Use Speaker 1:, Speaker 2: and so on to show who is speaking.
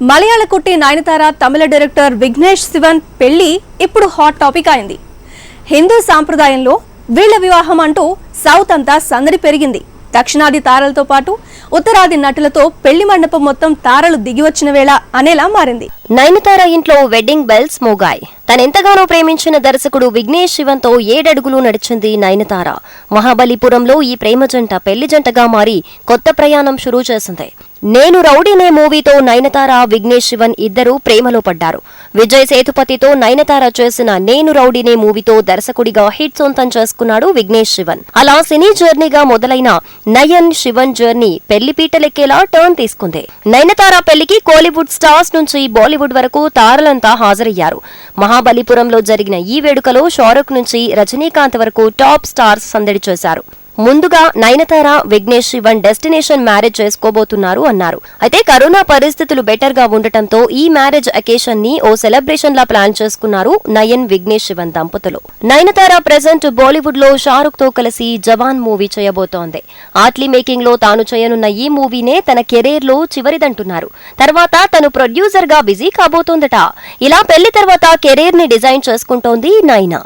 Speaker 1: మలయాళ కుట్టి నయనతార తమిళ డైరెక్టర్ విఘ్నేష్ శివన్ పెళ్ళి ఇప్పుడు హాట్ టాపిక్ అయింది. హిందూ సాంప్రదాయంలో వీళ్ళ వివాహం అంటూ సౌత్ అంతా సందడి పెరిగింది. దక్షిణాది తారలతో పాటు ఉత్తరాది నటులతో పెళ్ళి మండపం మొత్తం తారలు దిగివచ్చిన వేళ అనేలా మారింది.
Speaker 2: నయనతార ఇంట్లో వెడ్డింగ్ బెల్స్ మోగాయ్. తనెంతగానో ప్రేమించిన దర్శకుడు విఘ్నేష్ శివన్తో ఏడడుగులు నడిచింది నయనతార. మహాబలిపురంలో ఈ ప్రేమ జంట పెళ్ళి జంటగా మారి కొత్త ప్రయాణం షురూ చేసింది. నేను రౌడీనే మూవీతో నయనతార విఘ్నేష్ శివన్ ఇద్దరూ ప్రేమలో పడ్డారు. విజయ్ సేతుపతితో నయనతార చేసిన నేను రౌడీనే మూవీతో దర్శకుడిగా హిట్ సొంతం చేసుకున్నాడు విఘ్నేష్ శివన్. అలా సినీ జర్నీగా మొదలైన నయన్ శివన్ జర్నీ పెళ్ళి పీటలెక్కేలా టర్న్ తీసుకుంది. నయనతార పెళ్ళికి కోలీవుడ్ స్టార్స్ నుంచి బాలీవుడ్ వరకు తారలంతా హాజరయ్యారు. మహా మహాబలిపురంలో జరిగిన ఈ వేడుకలో షారుఖ్ నుంచి రజనీకాంత్ వరకు టాప్ స్టార్స్ సందడి చేశారు. ముందుగా నయనతార విఘ్నేష్ శివన్ డెస్టినేషన్ మ్యారేజ్ చేసుకోబోతున్నారు అన్నారు. అయితే కరోనా పరిస్థితులు బెటర్గా ఉండటంతో ఈ మ్యారేజ్ అకేషన్ని ఓ సెలబ్రేషన్ లా ప్లాన్ చేసుకున్నారు నయన్ విఘ్నేష్ శివన్ దంపతులు. నయనతార ప్రెసెంట్ బాలీవుడ్లో షారుఖ్తో కలిసి జవాన్ మూవీ చేయబోతోంది. ఆట్లీ మేకింగ్లో తాను చేయనున్న ఈ మూవీనే తన కెరీర్లో చివరిదంటున్నారు. తర్వాత తను ప్రొడ్యూసర్గా బిజీ కాబోతోందట. ఇలా పెళ్ళి తర్వాత కెరీర్ని డిజైన్ చేసుకుంటోంది నైనా